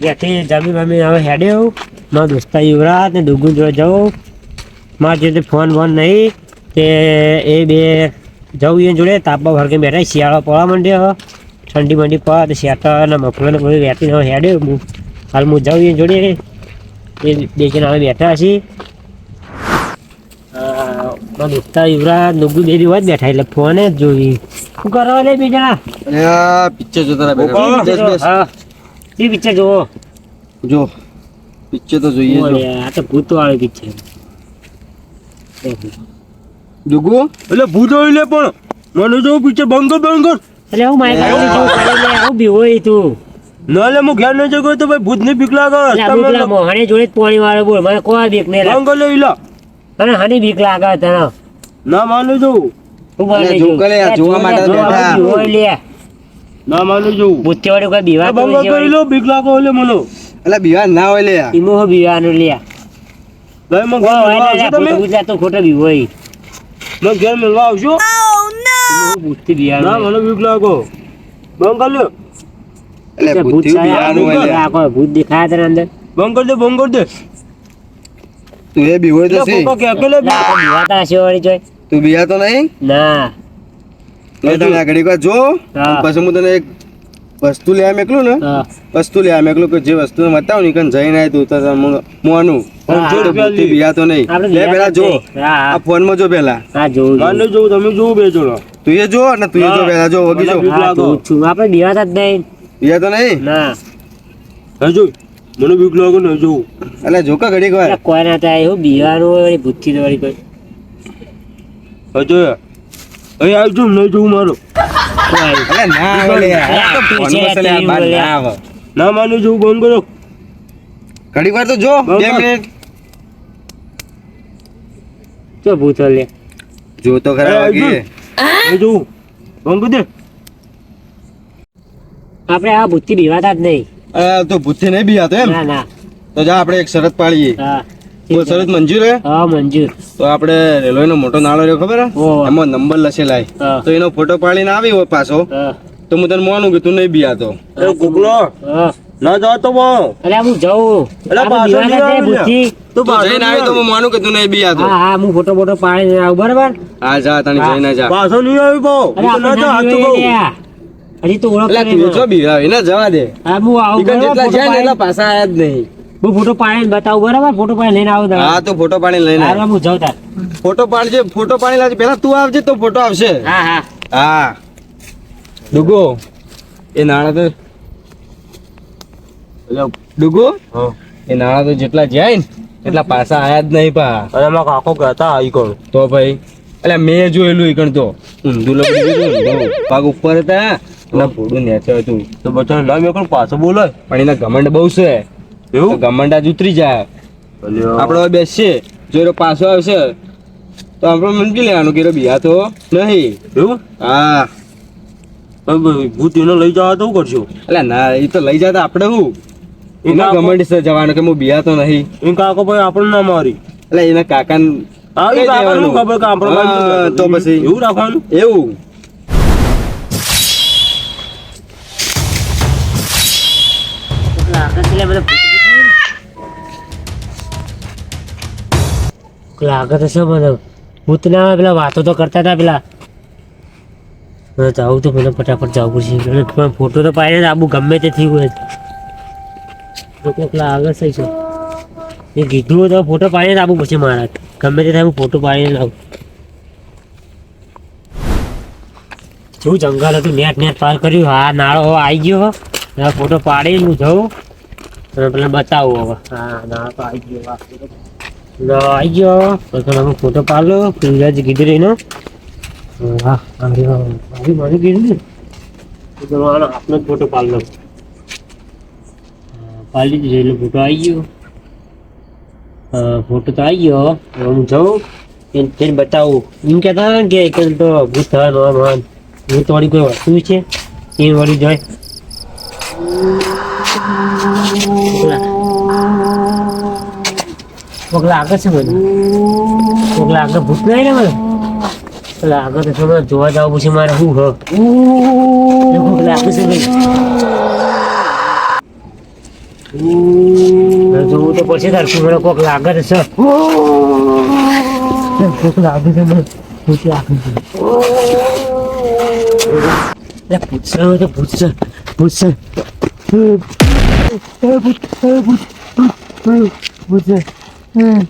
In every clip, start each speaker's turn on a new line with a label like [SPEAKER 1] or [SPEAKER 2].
[SPEAKER 1] ત્યાંથી જમી બમી હવે હેડ્યો મારા દોસ્તા યુવરાજ ને ડુગુ જોડે જવું. મારા જોડે ફોન બોન નહીં તે એ બે જવું એ જોડે. તાપમાં ભરકે બેઠા શિયાળો પડવા માંડ્યો ઠંડી મંડી પડે તો શેટર ને મફલર ને બધું વેચીને હવે હેડ્યો હું. હાલ હું જાઉં એ જોડે. એ બે જણા હવે બેઠા છીએ મારા દોસ્તા યુવરાજ ડુગુ બે દિવસ બેઠા એટલે ફોન જ જોવી. શું કરો લે બે જણા?
[SPEAKER 2] પિક્ચર જોતા બેઠા.
[SPEAKER 1] કઈ પિક્ચર જોવો.
[SPEAKER 2] જો પિક્ચર તો જોઈએ જો.
[SPEAKER 1] આ તો ભૂત વાળી પિક્ચર
[SPEAKER 2] ડુગુ
[SPEAKER 3] એટલે ભૂત હોય લે પણ. મને જો પિક્ચર બંગર બંગર
[SPEAKER 1] એટલે હું માઈક ગાડી જો ખાલી લે આવું બી હોય તું.
[SPEAKER 3] ના લે હું ઘેર ન જગો તો ભાઈ ભૂતની બીક લાગે.
[SPEAKER 1] તમે મોહણે જોડે જ પોણી વાળો બોલ. મને કોઈ બીક નહીં લાગે.
[SPEAKER 3] બંગર લે ઈલા.
[SPEAKER 1] તને હાની બીક લાગે તને.
[SPEAKER 3] ના માનું જવું
[SPEAKER 1] હું બોલે જો
[SPEAKER 2] જોવા માટે બેઠા.
[SPEAKER 1] હોય લે.
[SPEAKER 3] ના માનું
[SPEAKER 1] ભૂત વાળું કોઈ બીવા
[SPEAKER 3] બંગો કરી લો બીક લાગો એટલે મને.
[SPEAKER 2] એટલે બીવા ના હોય લે
[SPEAKER 1] ઈમો હો બીવાનું લે
[SPEAKER 3] ભાઈ મને
[SPEAKER 1] ઓ,
[SPEAKER 3] ઘેર મળવા તમે.
[SPEAKER 1] ભૂત તો ખોટો બી હોય.
[SPEAKER 3] મને ઘેર મળવા
[SPEAKER 1] ઈમો ભૂતથી બીવાનું
[SPEAKER 3] ના. મને બીક લાગો. બંગો લે.
[SPEAKER 2] એટલે
[SPEAKER 1] બુત્તી
[SPEAKER 2] ભૂતથી હોય લે
[SPEAKER 1] આ કોઈ ભૂત દેખાય તને અંદર.
[SPEAKER 3] બંગર દે બંગર દે.
[SPEAKER 2] તું એ બીવો તો સી
[SPEAKER 1] કોઈ બીવાતા હશે વળી જોઈ.
[SPEAKER 2] તું બીયા તો નહીં?
[SPEAKER 1] ના.
[SPEAKER 2] તને ઘડીક વાર જો. પછી હું તને એક વસ્તુ લેવા મેકલું ને વસ્તુ લેવા મેકલું કે જે વસ્તુ બતાવું ને કન જઈને આય તો મોનું.
[SPEAKER 1] હા,
[SPEAKER 2] જો
[SPEAKER 3] હા.
[SPEAKER 2] ભૂતથી બીયા તો નહીં. લે પેલા જો. આ ફોનમાં જો પેલા.
[SPEAKER 1] હા જોઉં જોઉં.
[SPEAKER 3] માનું જવું તમે જોવું બે જોડો
[SPEAKER 2] તું એ જો ને તું એ જો પેલા જો વગી.
[SPEAKER 1] જોઉં આપણે નહીં.
[SPEAKER 2] બીયા તો નહીં?
[SPEAKER 1] ના.
[SPEAKER 3] હે મને બીક લાગે ને જોવું
[SPEAKER 2] એટલે જો કે ઘડીક વાર.
[SPEAKER 1] કોઈ ના થાય એવું વળી ભૂતથી તો કોઈ
[SPEAKER 3] હજુ અહીં આવજો નહીં જોવું મારું.
[SPEAKER 1] કોઈ.
[SPEAKER 2] ના આવે આ તો ફોનમાં આ બાર ના આવે.
[SPEAKER 3] ના માનું જોવું બંધ કરો.
[SPEAKER 2] ઘડીક વાર તો જો બે મિનિટ.
[SPEAKER 1] ચો ભૂતો લે.
[SPEAKER 2] જો તો ખરા
[SPEAKER 3] એ,
[SPEAKER 2] વગી.
[SPEAKER 3] જોવું બંધ. કરી દે.
[SPEAKER 1] આપણે આ ભૂતથી બીવાતા જ નહીં.
[SPEAKER 2] તો ભૂતથી નહીં બીવાતો એમ?
[SPEAKER 1] ના ના.
[SPEAKER 2] તો જા આપણે એક શરત પાડીએ.
[SPEAKER 1] હા.
[SPEAKER 2] બોલ સરસ મંજૂર હે?
[SPEAKER 1] હા મંજૂર.
[SPEAKER 2] તો આપણે રેલવે નો મોટો નાળો રહ્યો ખબર હે? એમાં નંબર લખેલાય તો એનો ફોટો પાડીને આવી હોય પાછો. તો હું તને માનું કે તું નહીં બીયાતો
[SPEAKER 3] એ
[SPEAKER 1] ગુગલો
[SPEAKER 3] ના જાવ તો
[SPEAKER 1] અરે હું જાઉં. અરે
[SPEAKER 3] પાછો
[SPEAKER 1] ભૂતથી
[SPEAKER 3] તું
[SPEAKER 2] જઈને આવી તો હું માનું કે તું નહીં બી
[SPEAKER 1] આતો. હા હું ફોટો ફોટો પાડીને આવું બરાબર?
[SPEAKER 2] હા જા તને જઈને જા.
[SPEAKER 3] પાછો નહીં આવી બહુ
[SPEAKER 1] અરે
[SPEAKER 3] ના જા
[SPEAKER 1] જોઈએ
[SPEAKER 3] કહું.
[SPEAKER 1] હજી તો ઓળખ
[SPEAKER 2] એટલે તું જો આવે ને જવા દે.
[SPEAKER 1] હા હું આવું
[SPEAKER 2] જેટલા ને એટલા પાછા આયા જ નહીં.
[SPEAKER 1] હું ફોટો પાડીને બતાવું બરાબર? ફોટો પાડી લઈને આવું
[SPEAKER 2] હા તો ફોટો પાડી લઈને.
[SPEAKER 1] હારું, હું જાઉં તાર.
[SPEAKER 2] ફોટો પાડજે ફોટો પાડી લાવજે. પહેલા તું આવજે તો ફોટો આવશે.
[SPEAKER 1] હા હા.
[SPEAKER 2] હા. ડુગો એ નાણા તો
[SPEAKER 3] એટલે,
[SPEAKER 2] ડુગો? એ નાણા તો જેટલા જાય ને એટલા પાછા આયા જ નહીં પા.
[SPEAKER 3] અરે એમાં કાકો કહેતા આવી કોણ?
[SPEAKER 2] તો ભાઈ એટલે મેં જોયેલું ઈકણ તો. ઊંધું. પગ ઉપર હતા. અને ફોડું નેચે હતું.
[SPEAKER 3] તો બચાને લાવ્યો મેં કોણ પાછો બોલાય.
[SPEAKER 2] પણ એના ઘમંડ બહુ છે.
[SPEAKER 3] એવું?
[SPEAKER 2] ગમંડા ઉતરી જાય. આપણે હવે બેસશે જો એનો પાછો આવશે તો આપણે સમજી લેવાનું કે બિયા તો. નહીં.
[SPEAKER 3] એવું?
[SPEAKER 2] હા.
[SPEAKER 3] ભૂત એને લઈ જવા તો શું કરશો?
[SPEAKER 2] એટલે ના એ તો લઈ જતા આપણે હું? એના ગમંડ છે જવાનું કે હું બિયા તો નહીં.
[SPEAKER 3] એમ કાકો ભાઈ આપણને ના મારી.
[SPEAKER 2] એટલે એના કાકા
[SPEAKER 3] કાકાને ખબર કે આપણે
[SPEAKER 2] તો પછી.
[SPEAKER 3] એવું રાખવાનું?
[SPEAKER 2] એવું.
[SPEAKER 1] લાગે તો શું મને ભૂત ના આવે પેલા વાતો તો કરતા હતા પેલા જાવું તો પેલા ફટાફટ જવું પડશે ફોટો તો પાડીને આબુ ગમે તે થયું હોય તો કોઈક લાગે છે એ કીધું તો ફોટો પાડીને આબુ પછી મારા ગમે તે થાય હું ફોટો પાડીને લાવું શું જંગલ હતું નેટ નેટ પાર કર્યું હા નાળો આવી ગયો ફોટો પાડીને હું જઉં અને પેલા બતાવો હવે. હા ના તો આવી ગયો ના આવી ગયો. તમે ફોટો પાડલો હા આવી મારી કીધું ને તમે આપનો જ ફોટો પાડલો પાડી દીધો એટલે ફોટો આવી ગયો. ફોટો તો આવી ગયો હું જાઉં. એને તેને બતાવું. એમ કહેતા હતા કે એક તો ભૂત થવાનું ભૂત વાળી કોઈ વસ્તુ છે? એ વળી જાય. કોક લાગે છે મને. કોક લાગે ભૂત નહીં ને મને. લાગે તો થોડો જોવા જાવ પછી મારે શું હ. લાગે છે ભાઈ. જોવું તો પછી તાર મને કોક લાગે છે. કોક લાગે છે મને. ભૂત લાગે છે. ભૂતસર તો પૂછશે પૂછશે પૂછશે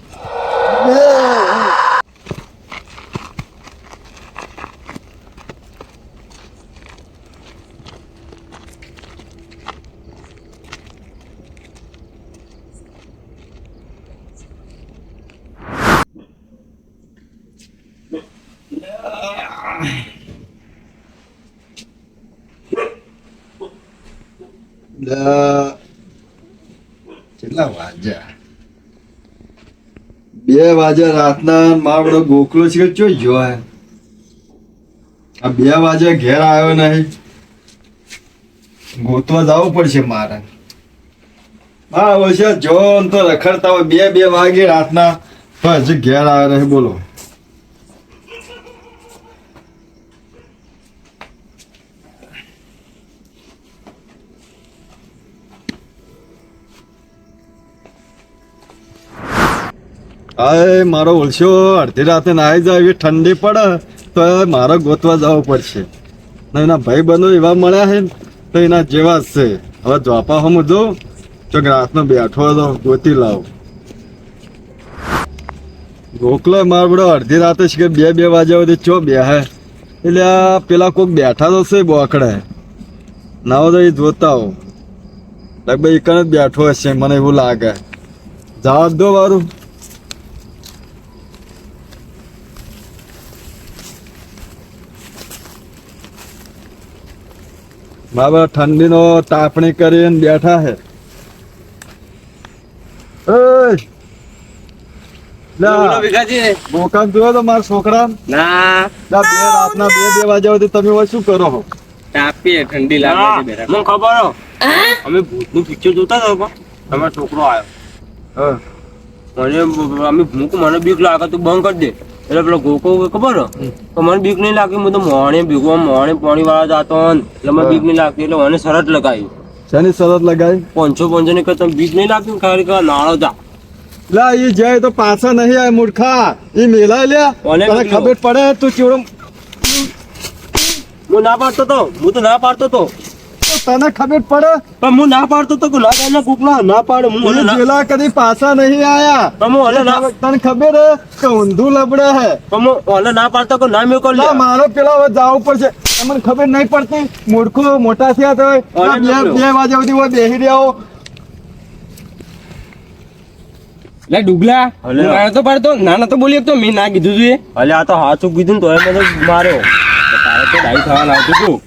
[SPEAKER 4] દ- કેટલા વાગ્યા બે વાજે રાતના મારો ગોખલો છે કે ગયો આ બે વાજે ઘેર આવ્યો નહીં. ગોતવા જવું પડશે મારે. હા છે જો તો રખડતા હોય. બે બે વાગે રાતના હજી ઘેર આવ્યો નહીં. બોલો. હા મારો ઓળશો અડધી રાતે નાહી જાય એવી ઠંડી પડે, તો મારે ગોતવા જવું પડશે. એના ભાઈ બંધો એવા મળ્યા છે તો એના જેવા જ છે. હવે જોપા હમ જો તો રાતનો બેઠો હતો, ગોતી લાવ. ગોકલો માર બડો અડધી રાતે છે કે બે બે વાગ્યા સુધી ચો બે હે એટલે આ પેલા કોઈક બેઠા તો છે બોકડે. ના તો એ જોતા હો લગભગ એક જ બેઠો હશે, મને એવું લાગે. જવા દો વારું બાબા ઠંડીનો તાપણી કરીને બેઠા હે. મોકામ જોયો તો મારા છોકરા
[SPEAKER 2] ના.
[SPEAKER 4] બે રાતના બે બે વાગ્યા સુધી તમે શું કરો છો
[SPEAKER 2] તાપીએ ઠંડી લાગે છે
[SPEAKER 3] મને ખબર હો? અમે ભૂતનું પિક્ચર જોતા હતા પણ તમારો છોકરો આવ્યો
[SPEAKER 4] હા.
[SPEAKER 3] મને અમે ભૂખ મને બીક લાગે તું બંધ કરી દે. એટલે પેલો ગોકો ખબર? તો મને બીક નહીં લાગી હું તો મોણે ભેગો મોણે પાણી વાળા જાતો એટલે મને બીક નહીં લાગતી એટલે મને શરત લગાવી.
[SPEAKER 4] શેની શરત લગાવી?
[SPEAKER 3] પાંચસો પાંચસો ને તમે બીક નહીં લાગતું ખાલી કે નાળો જા.
[SPEAKER 4] લા એ જાય તો પાછા નહીં આવે મૂર્ખા. એ મેલા લ્યા તને ખબર પડે તું ચીવડો
[SPEAKER 3] હું ના પાડતો તો હું તો ના પાડતો તો.
[SPEAKER 4] તને ખબર પડે?
[SPEAKER 3] પણ હું ના પાડતો તો કે ના કુકલા ના પાડે. હું ઓલે ના
[SPEAKER 4] કદી પાછા નહીં આયા.
[SPEAKER 3] પણ હું ઓલે ના
[SPEAKER 4] તને ખબર હે કે ઊંધું લબડે હે.
[SPEAKER 3] પણ હું ઓલે ના પાડતો કે ના મેં
[SPEAKER 4] લે મારો પેલા હવે જાવ પડશે તમને ખબર નહીં પડતી મૂર્ખો મોટા થયા તો બે બે વાગ્યા સુધી હોય બેહી રહ્યો.
[SPEAKER 2] લે ડુગલા. હું નાનો તો પાડતો. નાના તો બોલી તો મેં ના કીધું તું
[SPEAKER 3] અલે આ તો હાચું કીધું તો તોય મને માર્યો.
[SPEAKER 2] તારે તો ડાઈ થવા આવતું તું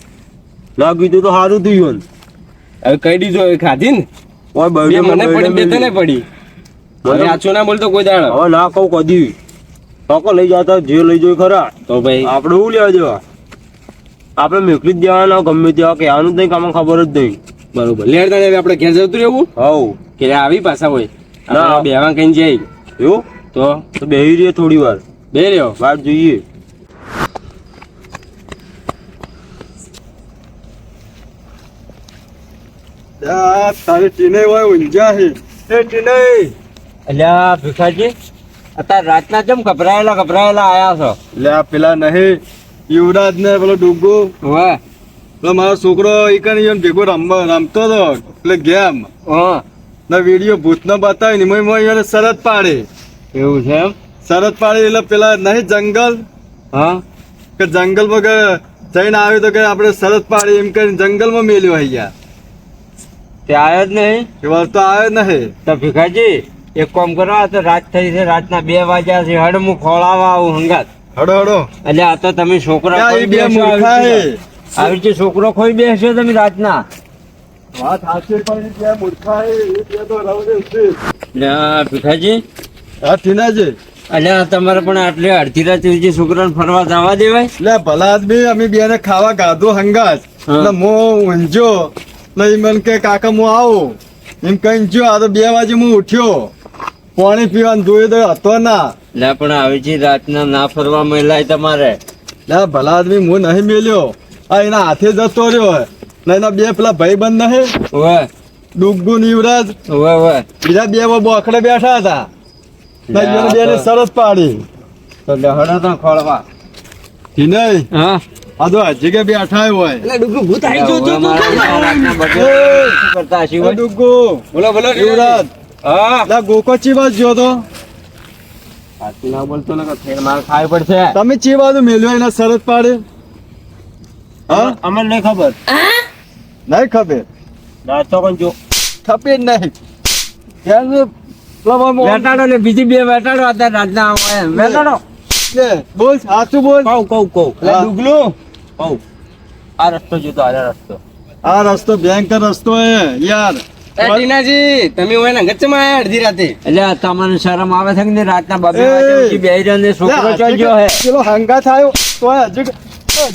[SPEAKER 3] ના કીધું તો સારું થયું
[SPEAKER 2] હવે કહી દીધું હવે ખાધી ને
[SPEAKER 3] ઓય
[SPEAKER 2] મને પડી બે તને પડી.
[SPEAKER 3] મને-
[SPEAKER 2] હવે આછો ના બોલતો કોઈ દાડો.
[SPEAKER 3] હવે ના કહું કદી. કાકો લઈ જતા જે લઈ જોઈ ખરા.
[SPEAKER 2] તો ભાઈ.
[SPEAKER 3] આપણે શું લેવા જેવા? આપણે મેકલી જ દેવાના ગમે તેવા કે જ નહીં કામ ખબર જ નહીં.
[SPEAKER 2] બરોબર. લેર તને આપણે ઘેર જતું રહેવું?
[SPEAKER 3] હવ.
[SPEAKER 2] કે આવી પાછા હોય?
[SPEAKER 3] ના.
[SPEAKER 2] બેવા કઈ જાય
[SPEAKER 3] એવું?
[SPEAKER 2] તો?
[SPEAKER 3] તો બેહી રહીએ થોડી વાર.
[SPEAKER 2] બે રહ્યો.
[SPEAKER 3] વાત જોઈએ.
[SPEAKER 4] તારી ટીને હોય ઊંઝા હે એ ટીને
[SPEAKER 2] અલ્યા ભીખાજી અત્યારે રાતના જેમ ગભરાયેલા ગભરાયેલા આયા છો?
[SPEAKER 4] લે આ પેલા નહીં યુવરાજ ને પેલો ડુગુ.
[SPEAKER 2] હવે
[SPEAKER 4] પેલો મારો છોકરો ઈયોને ભેગો રમવા રમતો હતો એટલે ગેમ.
[SPEAKER 2] હા
[SPEAKER 4] ને વીડિયો ભૂતનો બતાવી ને મય મય એને શરત પાડી.
[SPEAKER 2] એવું છે એમ?
[SPEAKER 4] શરત પાડી એટલે પેલા નહીં જંગલ?
[SPEAKER 2] હા.
[SPEAKER 4] કે જંગલમાં કે જઈને આવ્યો તો કે આપણે શરત પાડી એમ કરીને જંગલમાં મેલ્યો અહીંયા
[SPEAKER 2] તે આવ્યો જ નહીં?
[SPEAKER 4] એ તો આવ્યો નહીં.
[SPEAKER 2] તો ભીખાજી એક કામ કરો આ તો રાત થઈ છે રાતના બે વાગ્યા છે હડ હું ખોળાવા આવું હંગાત.
[SPEAKER 4] હડો હડો
[SPEAKER 2] એટલે આ તો તમે છોકરા
[SPEAKER 4] બે મૂર્ખા
[SPEAKER 2] આવી રીતે. છોકરો ખોઈ બેસો તમે રાતના.
[SPEAKER 4] વાત હાચી પણ બે મૂર્ખા એ બે તો રવડે છે.
[SPEAKER 2] એટલે ભીખાજી
[SPEAKER 4] હા ટીના છે
[SPEAKER 2] તમારે પણ આટલી અડધી રાત સુધી છોકરાને ફરવા જવા દેવાય?
[SPEAKER 4] લે ભલા આદમી અમે બેને ખાવા ગાધો
[SPEAKER 2] હંગાજ.
[SPEAKER 4] ને મો ઊંઝો ને ઈ મને કે કાકા હું આવું. એમ કઈ જો આ તો બે વાગે હું ઉઠ્યો. પાણી પીવાનું જોયું તો હતો ના.
[SPEAKER 2] લે પણ આવી છે રાતના ના ફરવા મળ્યા તમારે.
[SPEAKER 4] લે ભલા આદમી હું નહીં મેલ્યો. આ એના હાથે જતો રહ્યો ને એના બે પેલા ભાઈ બંધ નહીં?
[SPEAKER 2] ઓવે.
[SPEAKER 4] ડુગુ નિવરાજ.
[SPEAKER 2] ઓવે ઓવે.
[SPEAKER 4] બીજા બે બોખડે બેઠા હતા. બે બેને સરસ પાડી.
[SPEAKER 2] તો લહડો તો ખોળવા.
[SPEAKER 4] નહીં
[SPEAKER 2] હા.
[SPEAKER 4] આ તો હજી કે હોય.
[SPEAKER 2] એટલે ડુગુ ભૂત આવી ગયું તું કરતા હશી
[SPEAKER 4] એ
[SPEAKER 2] બોલો બોલો
[SPEAKER 4] યુવરાજ
[SPEAKER 2] હા.
[SPEAKER 4] લા ગોકો ચી બાજુ ગયો તો
[SPEAKER 2] ના બોલતો ને ફેર માર ખાવી પડશે.
[SPEAKER 4] તમે ચી બાજુ મેલ્યો એને પાડે પાડી. હા?
[SPEAKER 3] અમને નહીં ખબર.
[SPEAKER 4] નહીં ખબર.
[SPEAKER 3] ના તો પણ જો
[SPEAKER 4] ખબર નહીં. ક્યાં?
[SPEAKER 2] બેટાડો ને બીજી બે બેટાડો અત્યારે રાતના આવે એમ.
[SPEAKER 4] બોલ સાચું બોલ.
[SPEAKER 3] કહું કહું કહું.
[SPEAKER 2] ડુગલું?
[SPEAKER 3] કહું. આ રસ્તો જોતો આ રસ્તો.
[SPEAKER 4] આ રસ્તો ભયંકર રસ્તો હે યાર.
[SPEAKER 2] ટીનાજી તમે હોય ને ગચ્ચમાં આયા અડધી રાતે?
[SPEAKER 5] એટલે તમને શરમ આવે છે કે રાતના બબે વાગે ઉઠી બેહી છોકરો
[SPEAKER 4] લે,
[SPEAKER 5] ચોઈ
[SPEAKER 4] હજી
[SPEAKER 5] ગયો હે.
[SPEAKER 4] પેલો હંગાથ આવ્યો તો હજી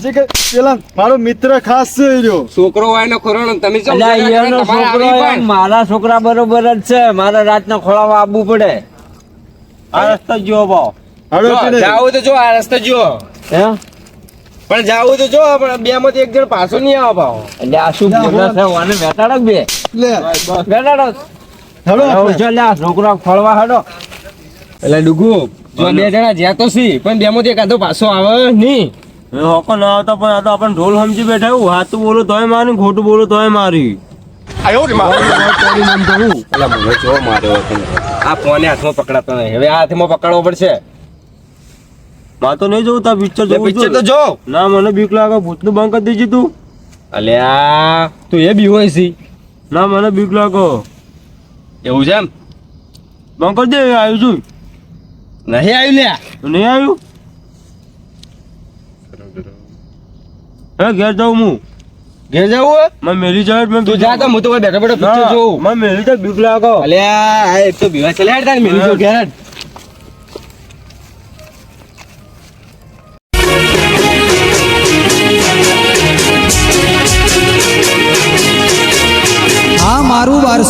[SPEAKER 4] હજી કે પેલા મારો મિત્ર ખાસ છે રહ્યો.
[SPEAKER 2] છોકરો હોય ને ખોરો તમે
[SPEAKER 5] છોકરો. મારા છોકરા બરોબર જ છે. મારા રાતના ખોળામાં આવવું પડે.
[SPEAKER 3] આ રસ્તો જોવો. જો ભાવ.
[SPEAKER 2] જાવું તો જો આ રસ્તે જો
[SPEAKER 5] હે?
[SPEAKER 2] પણ જાવું તો જો પણ બે માંથી એક જણ પાછો નહીં આવે પાછો.
[SPEAKER 5] એટલે આ શું બોલા. છે વાને બેટાડો કે બે?
[SPEAKER 4] લે.
[SPEAKER 5] બેટાડો
[SPEAKER 4] હાલો.
[SPEAKER 5] એવું
[SPEAKER 4] આપણે.
[SPEAKER 5] લે છોકરા ખોળવા હાડો
[SPEAKER 2] એટલે ડુગુ જો બે જણા જ્યાં તો સી પણ બે માંથી આધો પાછો આવે નહીં.
[SPEAKER 3] હોકો ન આવતા પણ આ તો આપણને ઢોલ સમજી બેઠા એવું હાથું બોલો તોય મારી ખોટું બોલો તોય મારી.
[SPEAKER 2] અલા મને જો માર્યો આ ફોને હાથમાં પકડાતો નહીં. હવે આ હાથમાં પકડવો પડશે.
[SPEAKER 3] માં તો નહીં જોઉં તા પિક્ચર જોવું
[SPEAKER 2] picture તો જો
[SPEAKER 3] ના મને બીક લાગે ભૂતનું બંધ કરી દેજે તું.
[SPEAKER 2] અલ્યા તું એ બી હોય સી
[SPEAKER 3] ના મને બીક લાગો.
[SPEAKER 2] એવું છે એમ?
[SPEAKER 3] બંધ કરી દે આવ્યું છું.
[SPEAKER 2] નહીં આવ્યું લ્યા.
[SPEAKER 3] નહીં આવ્યું હે ઘેર જાઉં હું.
[SPEAKER 2] ઘેર જાવું?
[SPEAKER 3] મેં મેલી જાય મેં
[SPEAKER 2] તું જા તો હું તો બેઠો બેઠો પિક્ચર જોઉં.
[SPEAKER 3] મેં મેલી તો બીક લાગો.
[SPEAKER 2] અલ્યા આ એક તો બીવા ચલાડ હેડ મેલી જો ઘેર